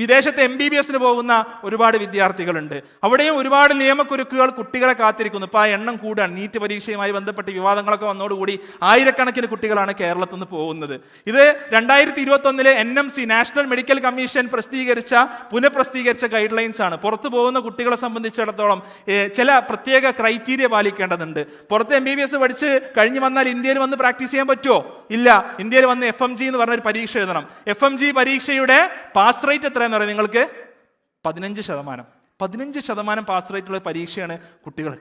വിദേശത്ത് M B B എസിന് പോകുന്ന ഒരുപാട് വിദ്യാർത്ഥികളുണ്ട്. അവിടെയും ഒരുപാട് നിയമക്കുരുക്കുകൾ കുട്ടികളെ കാത്തിരിക്കുന്നു. ഇപ്പോൾ ആ എണ്ണം കൂടുകയാണ് നീറ്റ് പരീക്ഷയുമായി ബന്ധപ്പെട്ട് വിവാദങ്ങളൊക്കെ വന്നതോടുകൂടി ആയിരക്കണക്കിന് കുട്ടികളാണ് കേരളത്തിൽ നിന്ന് പോകുന്നത്. ഇത് രണ്ടായിരത്തി ഇരുപത്തൊന്നിലെ N M C national medical commission പ്രസിദ്ധീകരിച്ച പുനഃപ്രസിദ്ധീകരിച്ച ഗൈഡ് ലൈൻസ് ആണ്. പുറത്തു പോകുന്ന കുട്ടികളെ സംബന്ധിച്ചിടത്തോളം ചില പ്രത്യേക ക്രൈറ്റീരിയ പാലിക്കേണ്ടതുണ്ട്. പുറത്ത് എം ബി ബി എസ് പഠിച്ച് കഴിഞ്ഞ് വന്നാൽ ഇന്ത്യയിൽ വന്ന് പ്രാക്ടീസ് ചെയ്യാൻ പറ്റുമോ ഇല്ല ഇന്ത്യയിൽ വന്ന് എഫ് എം ജി എന്ന് പറഞ്ഞ ഒരു പരീക്ഷ എഴുതണം. എഫ് എം ജി പരീക്ഷയുടെ പാസ് റേറ്റ് എത്രയെന്ന് പറയാം നിങ്ങൾക്ക്? പതിനഞ്ച് ശതമാനം. പതിനഞ്ച് ശതമാനം പാസ് റേറ്റ് ഉള്ള പരീക്ഷയാണ് കുട്ടികൾ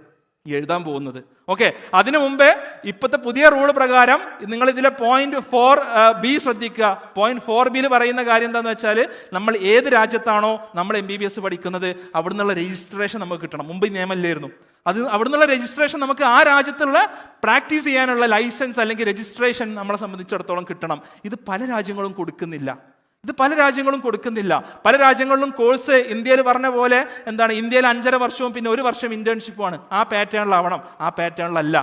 എഴുതാൻ പോകുന്നത്. ഓക്കെ അതിനു മുമ്പേ ഇപ്പോഴത്തെ പുതിയ റൂൾ പ്രകാരം നിങ്ങൾ ഇതിലെ പോയിന്റ് ഫോർ ബി ശ്രദ്ധിക്കുക. പോയിന്റ് ഫോർ ബിയിൽ പറയുന്ന കാര്യം എന്താണെന്ന് വെച്ചാൽ നമ്മൾ ഏത് രാജ്യത്താണോ നമ്മൾ എം ബി ബി എസ് പഠിക്കുന്നത് അവിടെ നിന്നുള്ള രജിസ്ട്രേഷൻ നമുക്ക് കിട്ടണം. മുമ്പ് നിയമമില്ലായിരുന്നു. അത് അവിടെ നിന്നുള്ള രജിസ്ട്രേഷൻ നമുക്ക് ആ രാജ്യത്തുള്ള പ്രാക്ടീസ് ചെയ്യാനുള്ള ലൈസൻസ് അല്ലെങ്കിൽ രജിസ്ട്രേഷൻ നമ്മളെ സംബന്ധിച്ചിടത്തോളം കിട്ടണം. ഇത് പല രാജ്യങ്ങളും കൊടുക്കുന്നില്ല. ഇത് പല രാജ്യങ്ങളും കൊടുക്കുന്നില്ല. പല രാജ്യങ്ങളിലും കോഴ്സ് ഇന്ത്യയിൽ പറഞ്ഞ പോലെ എന്താണ് ഇന്ത്യയിൽ അഞ്ചര വർഷവും പിന്നെ ഒരു വർഷം ഇന്റേൺഷിപ്പുമാണ് ആ പാറ്റേണിലാവണം ആ പാറ്റേണിലല്ല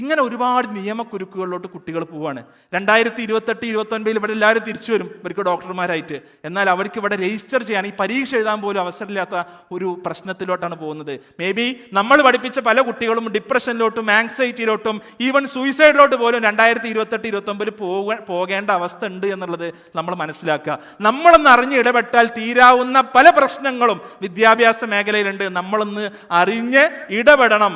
ഇങ്ങനെ ഒരുപാട് നിയമക്കുരുക്കുകളിലോട്ട് കുട്ടികൾ പോവാണ്. രണ്ടായിരത്തി ഇരുപത്തെട്ട് ഇരുപത്തൊൻപതിൽ ഇവിടെ എല്ലാവരും തിരിച്ചു വരും. ഇവർക്ക് ഡോക്ടർമാരായിട്ട്. എന്നാൽ അവർക്ക് ഇവിടെ രജിസ്റ്റർ ചെയ്യാൻ ഈ പരീക്ഷ എഴുതാൻ പോലും അവസരമില്ലാത്ത ഒരു പ്രശ്നത്തിലോട്ടാണ് പോകുന്നത്. മേ ബി നമ്മൾ പഠിപ്പിച്ച പല കുട്ടികളും ഡിപ്രഷനിലോട്ടും ആങ്സൈറ്റിയിലോട്ടും ഈവൻ സൂയിസൈഡിലോട്ട് പോലും രണ്ടായിരത്തി ഇരുപത്തെട്ട് ഇരുപത്തൊമ്പതിൽ പോക പോകേണ്ട അവസ്ഥ ഉണ്ട് എന്നുള്ളത് നമ്മൾ മനസ്സിലാക്കുക. നമ്മളൊന്ന് അറിഞ്ഞ് ഇടപെട്ടാൽ തീരാവുന്ന പല പ്രശ്നങ്ങളും വിദ്യാഭ്യാസ മേഖലയിലുണ്ട്. നമ്മളൊന്ന് അറിഞ്ഞ് ഇടപെടണം.